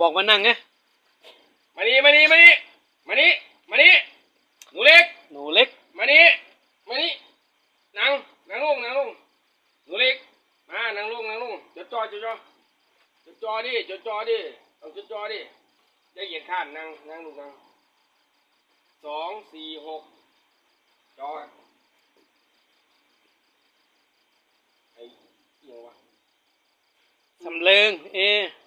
บอกมานั่งไงมานี่มานี่มานี่มานี่มานี่หนูเล็ก หนูเล็ก มานี่มานี่นั่งนั่งลงนั่งลงหนูเล็ก มานั่งลงนั่งลงจดจ่อจดจ่อจดจ่อดิจดจ่อดิต้องจดจ่อดิจะเหยียดข้านนั่งนั่งลูกนั่งสองสี่หกจอไอ้เอียงวะสำเริงเอโมเมน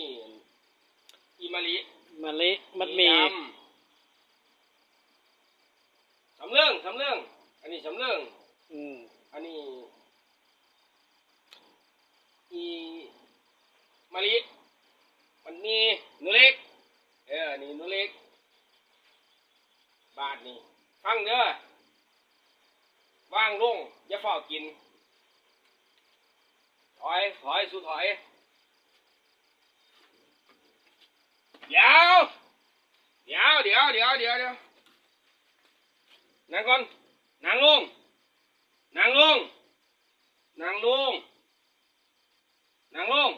อีนี่อีมาลิมะลิมัดหมีดำสำเรื่องสำเรื่อง อันนี้สำเรื่อง อืมอันนี้ อีมาลิมันมีหนูเล็ก เออ นี่หนูเล็ก บาทนี่ฟังเด้อว่างลงอย่าเฝ้ากิน ถอย ถอย สู้ถอย เดี๋ยว เดี๋ยวเดี๋ยวเดี๋ยวเดี๋ยวนั่งก่อนนั่งลงนั่งลงนั่งลงนั่งลง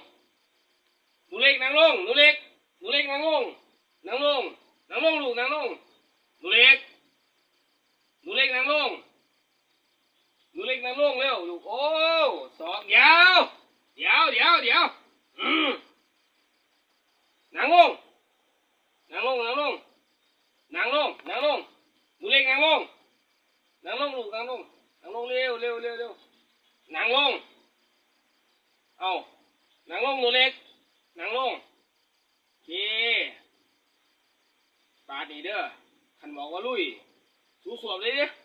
หนูเล็กนั่งลงหนูเล็กหนูเล็กนั่งลงนั่งลงนั่งลงลูกนั่งลงหนูเล็กหนูเล็กนั่งลงหนูเล็กนั่งลงเร็วลูกโอ้สองเดี๋ยวเดี๋ยวเดี๋ยวเดี๋ยวอืมนั่งลง นั่งลงนั่งลง นั่งลงนั่งลงหนูเล็กนั่งลง นั่งลงลูกนั่งลงนั่งลงเร็วเร็วเร็วเร็วนั่งลง เอานั่งลงหนูเล็กนั่งลงเคปาดนี่เด้อขันบอกว่าลุยสู้สวบเลยดิลุยปาดนี่